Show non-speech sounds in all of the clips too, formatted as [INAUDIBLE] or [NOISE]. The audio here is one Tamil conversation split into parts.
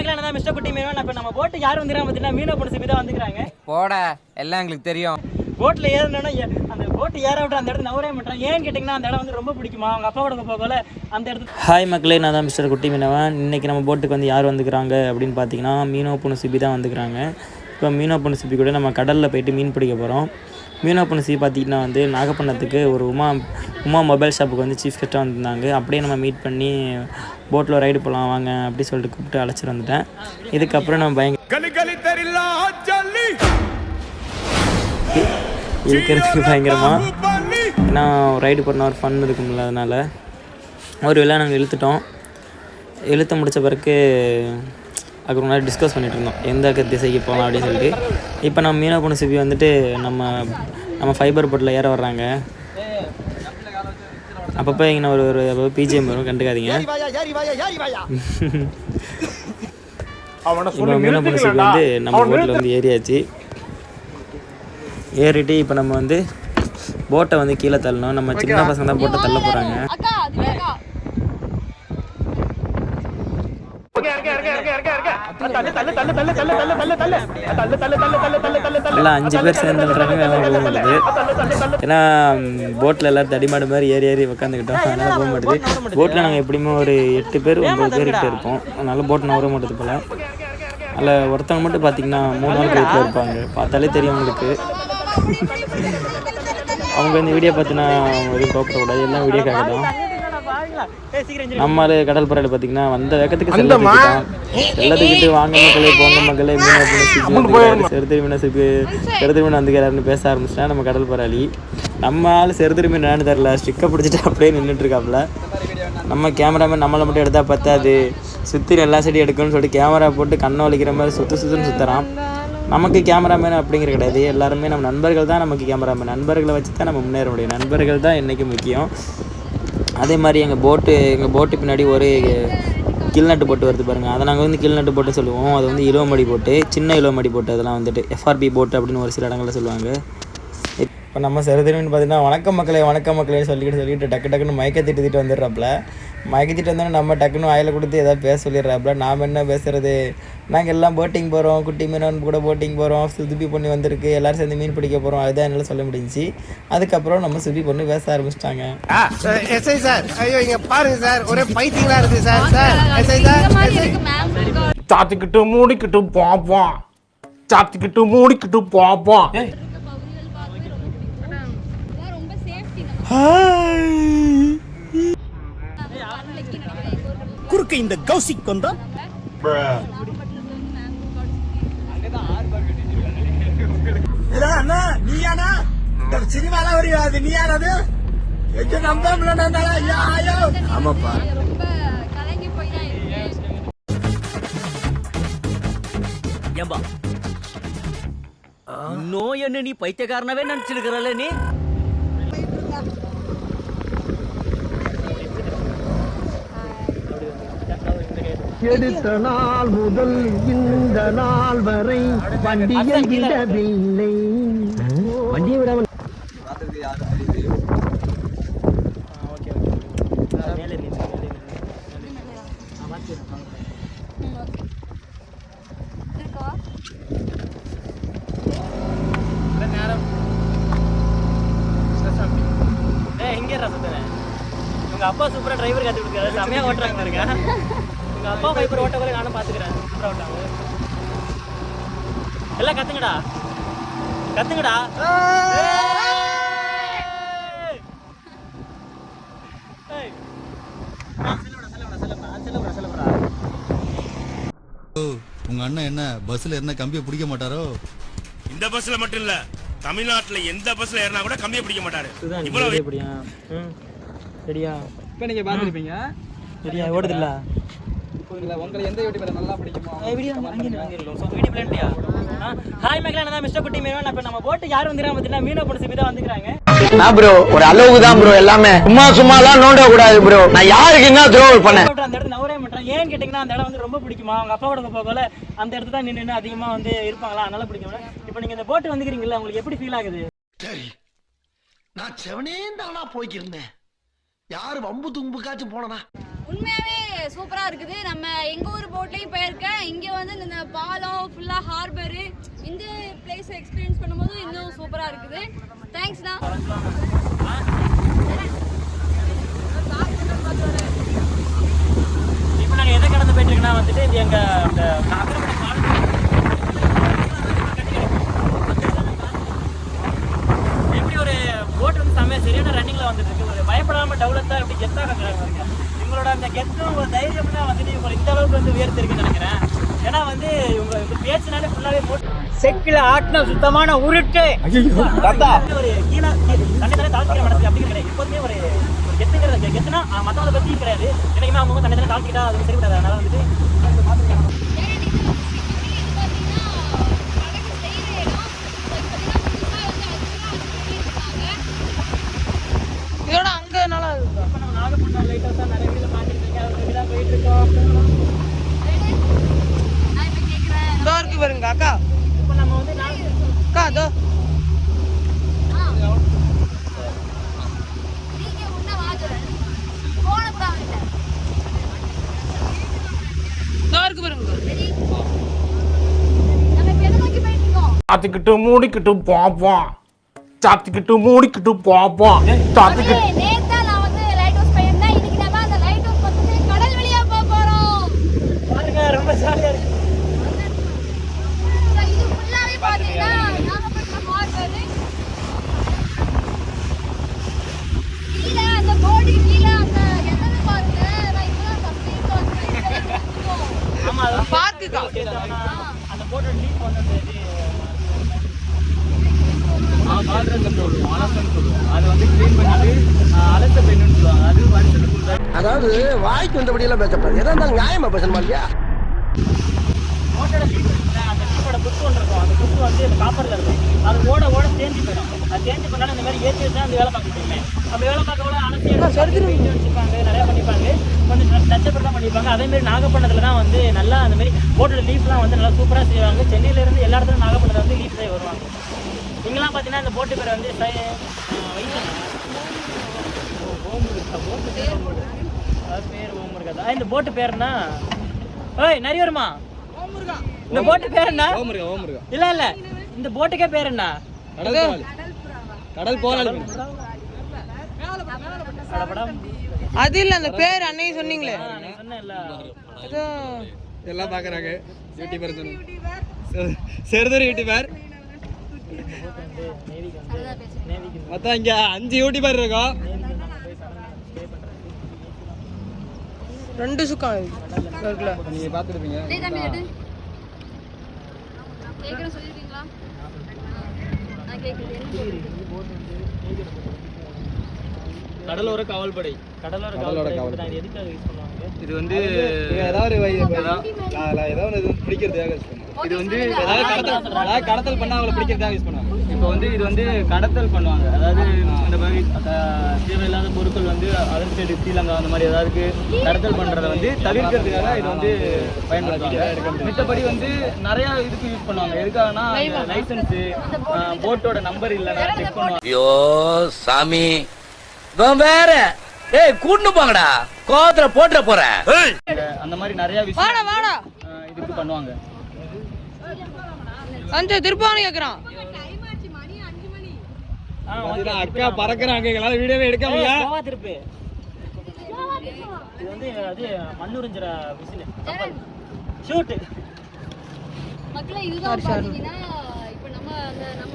மக்கள் தான் மிஸ்டர் குட்டி மீனவன் இப்போ நம்ம போட்டு யார் வந்துக்கிறாங்க பார்த்தீங்கன்னா மீனவ பொண்ணு சிப்பி தான் வந்துக்கிறாங்க. போட எல்லாம் எங்களுக்கு தெரியும். போட்டில் ஏறினோன்னா அந்த போட்டு ஏற விட்டு அந்த இடத்துல நவரே மாட்டான் ஏன்னு கேட்டிங்கன்னா அந்த இடம் வந்து ரொம்ப பிடிக்குமா? அவங்க அப்பா கூட போகல அந்த இடத்துல ஹாய் மக்களே நான் தான் மிஸ்டர் குட்டி மீனவன். இன்னைக்கு நம்ம போட்டுக்கு வந்து யார் வந்துக்கிறாங்க அப்படின்னு பார்த்தீங்கன்னா மீனவ பொண்ணு சிப்பி தான் வந்துக்கிறாங்க. இப்போ மீனவ பொண்ணு சிப்பி கூட நம்ம கடலில் போயிட்டு மீன் பிடிக்க போகிறோம் மீனவ பொண்ணு சிப்பி பார்த்தீங்கன்னா வந்து நாகப்பட்டினத்துக்கு ஒரு உமா உமா மொபைல் ஷாப்புக்கு வந்து சீஃப் கெஸ்ட்டாக வந்திருந்தாங்க. அப்படியே நம்ம மீட் பண்ணி போட்டில் ரைடு போகலாம் வாங்க அப்படி சொல்லிட்டு கூப்பிட்டு அழைச்சிட்டு வந்துட்டேன். இதுக்கப்புறம் நம்ம பயங்கர இருக்கிறதுக்கு பயங்கரமாக ஏன்னா ரைடு பண்ண ஒரு ஃபன் இருக்கும்ல அதனால். ஒரு வேளை நாங்கள் இழுத்துட்டோம். இழுத்து முடித்த பிறகு அதுக்கு முன்னாடி டிஸ்கஸ் பண்ணிட்டு இருந்தோம். எந்த திசைக்கு போகலாம் அப்படின்னு சொல்லிட்டு. இப்போ நம்ம மீனா பொண்ணு சிபி வந்துட்டு நம்ம நம்ம ஃபைபர் போட்டில் ஏற வர்றாங்க. அப்பப்போ இங்கே ஒரு ஒரு பிஜிஎம் வரும் கண்டுக்காதீங்க. [LAUGHS] இப்போ மீனா வந்து நம்ம போட்டில் வந்து ஏறியாச்சு. ஏறிட்டு இப்போ நம்ம வந்து போட்டை வந்து கீழே தள்ளணும். நம்ம சின்ன பசங்க தான் போட்டை தள்ள போகிறாங்க அக்கா அது அக்கா எல்லாம் அஞ்சு பேர் சேர்ந்துன்றாங்க வேலை போக மாட்டுது ஏன்னா போட்டில் எல்லாரும் தடிமாடு மாதிரி ஏறி ஏறி உட்காந்துக்கிட்டோம் அதனால போக மாட்டுது போட்டில் நாங்கள் எப்படியுமே ஒரு எட்டு பேர் ஒன்பது பேர் கிட்ட இருப்போம் அதனால போட் நவர மாட்டுது போல அதில் ஒருத்தவங்க மட்டும் பார்த்தீங்கன்னா மூணு நாள் வீட்டில் இருப்பாங்க பார்த்தாலே தெரியும் உங்களுக்கு அவங்க இந்த வீடியோ பார்த்தினா அவங்க எதுவும் கோப்படக்கூடாது எல்லாம் வீடியோக்காக தான் நம்மளு கடல் பறவை பார்த்தீங்கன்னா வந்த வேகத்துக்கு செல்லத்துக்கிட்டான் செல்லத்துக்கிட்டு வாங்க மக்களே போங்க மக்களே. மீனை பிடிச்சி செருத்திரி மீனை சிப்பு செருத்திரி மீன் வந்துக்கிறாருன்னு பேச ஆரம்பிச்சிட்டா நம்ம கடல் பராளி நம்ம ஆள் செருத்திரி மீன் என்னன்னு தெரில ஸ்டிக்கை பிடிச்சிட்டு அப்படியே நின்றுட்டு இருக்காப்புல நம்ம கேமராமேன் நம்மளை மட்டும் எடுத்தா பத்தாது. சுற்றி எல்லா சைடும் எடுக்கணும்னு சொல்லிட்டு கேமரா போட்டு கண்ணை வலிக்கிற மாதிரி சுற்று சுற்றுன்னு சுற்றுறான் நமக்கு கேமராமேன் அப்படிங்கிற கிடையாது. எல்லாருமே நம்ம நண்பர்கள் தான் நமக்கு கேமராமேன். நண்பர்களை வச்சு தான் நம்ம முன்னேற முடியும். நண்பர்கள் தான் என்றைக்கு முக்கியம். அதே மாதிரி எங்கள் போட்டு எங்கள் போட்டு பின்னாடி ஒரு கில்நட்டு போட்டு வருது பாருங்கள் அதை நாங்கள் வந்து கில்நட்டு போட்டு சொல்லுவோம். அது வந்து இலவமடி போட்டு சின்ன இலவமடி போட்டு அதெல்லாம் வந்துட்டு எஃப்ஆர்பி போட்டு அப்படின்னு ஒரு சில இடங்களில் சொல்லுவாங்க. இப்போ நம்ம சருதிரின்னு பார்த்தீங்கன்னா வணக்கம் மக்களே வணக்கம் மக்களே சொல்லிக்கிட்டு சொல்லிட்டு டக்கு டக்குன்னு மயக்க திட்டு திட்டு வந்துடுறாப்புல. மயக்க திட்டு வந்தோடனே நம்ம டக்குன்னு வாயில் கொடுத்து ஏதாவது பேச சொல்லிடுறாப்புல. நாம் என்ன பேசுறது? நாங்கள் எல்லாம் போட்டிங் போகிறோம் குட்டி மீனவன் கூட போட்டிங் போகிறோம் சுதுப்பி பொண்ணு வந்திருக்கு எல்லாரும் சேர்ந்து மீன் பிடிக்க போகிறோம் அதுதான் என்னால் சொல்ல முடிஞ்சுச்சு. அதுக்கப்புறம் நம்ம சுபி பொண்ணு பேச ஆரம்பிச்சிட்டாங்க. எஸ்ஐ சார் ஐயோ இங்க பாருங்க சார் ஒரே பைத்தியங்களா இருக்கு சார் சார் எஸ்ஐ சார் இந்த மாதிரி இருக்கு மேம் இருக்கா சாத்திக்கிட்டு மூடிக்கிட்டு பாப்போம். சாத்திக்கிட்டு மூடிக்கிட்டு பாப்போம் ரொம்ப சேஃப்டி குறுக்க இந்த கௌசிக் கொண்டா அண்ணா நீயானா சினிமால ஒரு அது? நீயானது ஆமாப்பா. ஏம்பா நோய் என்ன நீ பைத்தியக்காரனவே நினைச்சிருக்கிறல்ல நீ? எடுத்த நாள் முதல் இந்த நாள் வரை வண்டியை விடவில்லை. வண்டியை விடாமல் ரசத்தனே உங்க அப்பா சூப்பரா டிரைவர் கத்து கொடுக்குறாரு. செமையா ஓட்டுறாங்க பாருங்க. உங்க அப்பா ஃபைபர் ஓட்ட வரை நானும் பாத்துக்கிறேன். சூப்பரா ஓட்டாங்க எல்லாம் செல்லுடா, செல்லுடா. உங்க அண்ணன் என்ன பஸ்ல என்ன கம்பியை பிடிக்க மாட்டாரோ? இந்த பஸ்ல மட்டும் இல்ல தமிழ்நாட்டுல எந்த பஸ்ல ஏறினா கூட கம்பியை பிடிக்க மாட்டாரு. இவ்வளவு எப்படியா சரியா? இப்போ நீங்க பாத்துருப்பீங்க. சரியா ஓடுதில்ல? ஹாய் மேக்லா நான் மிஸ்டர் குட்டி மீனவன் இப்போ நம்ம போட்டு யார் வந்துக்கிறாங்க பார்த்தீங்கன்னா மீனவ பொண்ணு சிபி தான் வந்துக்கிறாங்க நான் ப்ரோ ஒரு அளவுக்கு தான் ப்ரோ எல்லாமே. சும்மா சும்மாலாம் நோண்ட கூடாது ப்ரோ நான் யாருக்கு என்ன துரோகம் பண்ணேன்? அந்த இடத்துல நவரே மாட்டேன் ஏன்னு கேட்டிங்கன்னா அந்த இடம் வந்து ரொம்ப பிடிக்குமா? அவங்க அப்பா கூட போகல. அந்த இடத்துல தான் நின்று அதிகமாக வந்து இருப்பாங்களா? அதனால பிடிக்கும் இப்போ நீங்கள் இந்த போட்டு வந்துக்கிறீங்களா உங்களுக்கு எப்படி ஃபீல் ஆகுது? சரி. நான் செவனே தானா போய்க்கிருந்தேன். யாரு வம்பு தும்புக்காச்சும் போனனா? உண்மையாவே சூப்பரா இருக்குது. நம்ம எங்க ஊர் போட்லயும் போயிருக்கேன். இங்க பாலம் ஃபுல்லா ஹார்பரு இந்த பிளேஸ் எக்ஸ்பீரியன்ஸ் பண்ணும்போது இன்னும் சூப்பரா இருக்குது. தேங்க்ஸ்ண்ணா இப்போ நாங்கள் எதை கடந்து போயிட்டு இருக்கோம்னா வந்துட்டு இது எங்க அக்கரப்பட எப்படி ஒரு போட் வந்து செம்மையா சரியான ரன்னிங்ல வந்துட்டு இருக்கு. ஒரு பயப்படாம டெவலப்டா இப்படி கெத்தா கட்டுறாங்க இவங்களோட அந்த கெத்தும் ஒரு தைரியம் தான் வந்துட்டு இவங்க இந்த அளவுக்கு வந்து உயர்த்திருக்குன்னு நினைக்கிறேன். ஏன்னா வந்து இவங்க இந்த பேச்சுனாலே ஃபுல்லாவே போட்டு செக்கில ஆட்டின சுத்தமான உருட்டு. ஒரு கீழே தன்னை தானே தாழ்த்திக்கிற மனசு அப்படிங்கிற கிடையாது. எப்போதுமே ஒரு ஒரு கெத்துங்கிறது கெத்துனா மற்றவங்களை பத்தி கிடையாது. என்னைக்குமே அவங்க தன்னை தானே தாழ்த்திக்கிட்டா அது சரிவிடாது அதனால வந்துட்டு இதோட அங்க நல்லா இருக்கு இப்போ நம்ம நாகப்பட்டினம் லைட் ஹவுஸ் தான் நிறைய வீட்டில் பார்த்துருக்கீங்க அதுக்கு தான் போயிட்டு இருக்கோம் நான் இப்ப கேக்குறேன் இதோ இருக்கு பாருங்க அக்கா இப்போ நம்ம வந்து நாக அக்கா இதோ நீங்க உன்ன வாஜரன் போன கூட அவன்கிட்ட இதோ இருக்கு பாருங்க சரி நம்ம இப்ப எதை நோக்கி போயிட்டு இருக்கோம் சாத்திக்கிட்டு மூடிக்கிட்டு பாப்போம் சாத்திக்கிட்டு மூடிக்கிட்டு பாப்போம் சாத்திக்கிட்டு மக்களே, நேத்தா நான் வந்து லைட் ஹவுஸ் போயிருந்தேன் இன்னைக்கு நம்ம அந்த லைட் ஹவுஸ் வந்துட்டு கடல் வழியா போக போறோம் பாருங்க ரொம்ப ஜாலியாக இருக்கு So, இது ஃபுல்லாவே பாத்தீங்கன்னா நாகப்பட்டினம் ஹார்பர் கீழே அந்த போர்டு கீழே அந்த என்னன்னு பாருங்க நான் இப்பதான் ஃபர்ஸ்ட் டைம் ஆமா அது பார்க்குக்கா சேர்த்தோம்னா அந்த போட்டோ லீக் பண்ணது இது அது வந்து க்ளீன் பண்ணிட்டு அலச பெண்ணுன்னு சொல்லுவாங்க. அது வருஷத்துக்கு அதாவது வாய்க்கு வந்தபடி எல்லாம் பேசப்படாது. எதா இருந்தாலும் நியாயமா பேசணுமா இல்லையா? இருக்குல்ல அந்த லீக்கோட குத்து ஒன்று இருக்கும். அந்த குத்து வந்து காப்பரில் இருக்கும். அது ஓட ஓட தேஞ்சு போயிடும். அது தேஞ்சு இந்த மாதிரி ஏற்றி வச்சா அந்த வேலை பார்க்க முடியுமே. அந்த வேலை பார்க்க கூட அலசி எடுத்து வச்சுப்பாங்க நிறையா பண்ணிப்பாங்க. கொஞ்சம் டச்சப் தான் பண்ணிப்பாங்க. அதே மாதிரி நாகப்பட்டினத்தில் தான் வந்து நல்லா அந்த மாதிரி போட்டோட லீஃப்லாம் வந்து நல்லா சூப்பராக செய்வாங்க. சென்னையில இருந்து எல்லா இடத்துலையும் நாகப்பட்டினத்தில் வந்து லீஃப் செய்ய வருவாங்க. இங்கெல்லாம் பார்த்தீங்கன்னா இந்த போட்டு பேர் வந்து பேர் ஓமுருகா. இந்த போட்டு பேருனா ஏய் நிறைய வருமா இந்த போட்டு பேர் என்ன இல்ல இல்ல. இந்த போட்டுக்கே பேர் என்ன கடல் போராளி அது இல்ல அந்த பேர் அன்னைக்கு சொன்னீங்களே. எல்லாம் பார்க்குறாங்க யூடியூபர் சொன்னோம் செருதர் யூடியூபர் மொத்தம் இங்கே அஞ்சு யூடியூபர் இருக்கோம் ரெண்டு சுக்கம் இருக்குல்ல. நீங்கள் பார்த்துருப்பீங்க. டேய் தம்பி எடு. கேக்குறேன் சொல்லிருக்கீங்களா? நான் கேக்குறது என்ன சொல்றீங்க கடலோர காவல்படை கடலோர இது எதுக்காக யூஸ் பண்ணுவாங்க இது வந்து ஏதாவது ஏதாவது இது பிடிக்கிறதுக்காக யூஸ் பண்ணுவாங்க இது வந்து ஏதாவது கடத்தல் அதாவது கடத்தல் பண்ணா அவங்களை பிடிக்கிறதுக்காக யூஸ் பண்ணுவாங்க இப்போ வந்து இது வந்து கடத்தல் பண்ணுவாங்க அதாவது இந்த மாதிரி தேவையில்லாத பொருட்கள் வந்து அதர் சைடு ஸ்ரீலங்கா அந்த மாதிரி ஏதாவது கடத்தல் பண்றத வந்து தவிர்க்கிறதுக்காக இது வந்து பயன்படுத்துவாங்க மித்தபடி வந்து நிறைய இதுக்கு யூஸ் பண்ணுவாங்க எதுக்காகனா லைசன்ஸ் போட்டோட நம்பர் இல்லைன்னா செக் பண்ணுவாங்க ஐயோ சாமி வேற ஏய் கூட்டு போங்கடா கோவத்துல போட்டுற போறேன் அந்த மாதிரி நிறைய வாடா விஷயம் இதுக்கு பண்ணுவாங்க. அந்த திருப்பானு கேக்குறான். அக்கா பறக்குறாங்க எங்களால வீடியோவே எடுக்க ஏய், முடியல கோவா திருப்பு. இது வந்து அது மண்ணுறிஞ்சிற விசில். ஷூட் மக்களே இதுதான் பாத்தீங்கன்னா இப்போ நம்ம அந்த நம்ம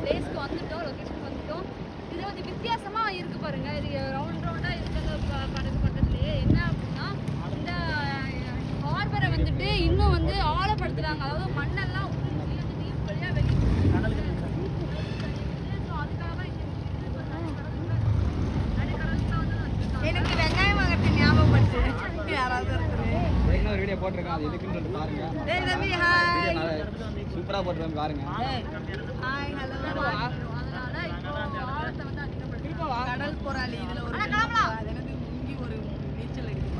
பிளேஸ்க்கு வந்துட்டோம் லொகேஷன் வந்துட்டோம். இது வந்து வித்தியாசமா இருக்கு பாருங்க. இது ரவுண்ட் ரவுண்டா இருக்கிற படகு. என்ன அப்படின்னா இந்த ஹார்பரை வந்துட்டு இன்னும் வந்து ஆழப்படுத்துறாங்க. அதாவது மண்ணெல்லாம். எனக்கு வெங்காயம் வாங்கறது ஞாபகப்படுத்து. [LAUGHS] யாராவது இன்னொரு வீடியோ போட்டிருக்கேன். அது எதுக்குன்னு சொல்லிட்டு பாருங்க. சூப்பரா போட்டிருக்கேன் பாருங்க. ஹாய் ஹலோ அதனால இப்போ ஆழத்தை வந்து அதிகப்படுத்திருக்கோம் கடல் போராளி இதுல ஒரு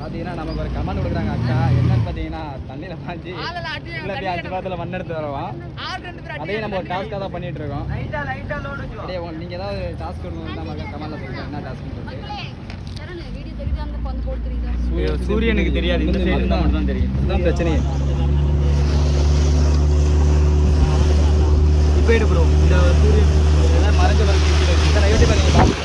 பார்த்தீங்கன்னா நமக்கு ஒரு கமெண்ட் கொடுக்குறாங்க அக்கா என்னன்னு பார்த்தீங்கன்னா தண்ணியில் பாஞ்சு இல்லை அஞ்சு பக்கத்தில் மண் எடுத்து வருவோம் அதே நம்ம ஒரு டாஸ்க்காக தான் பண்ணிட்டு இருக்கோம். அப்படியே நீங்கள் ஏதாவது டாஸ்க் கொடுக்கணும் நம்ம கமெண்ட்ல சொல்லுங்கள் என்ன டாஸ்க் சூரியனுக்கு தெரியாது. இந்த சைடு தான் மட்டும் தான் தெரியும். இதுதான் பிரச்சனையே. இப்போ எடு ப்ரோ இந்த சூரியன் மறைஞ்ச வரைக்கும் இதை யூடியூப் நீங்கள்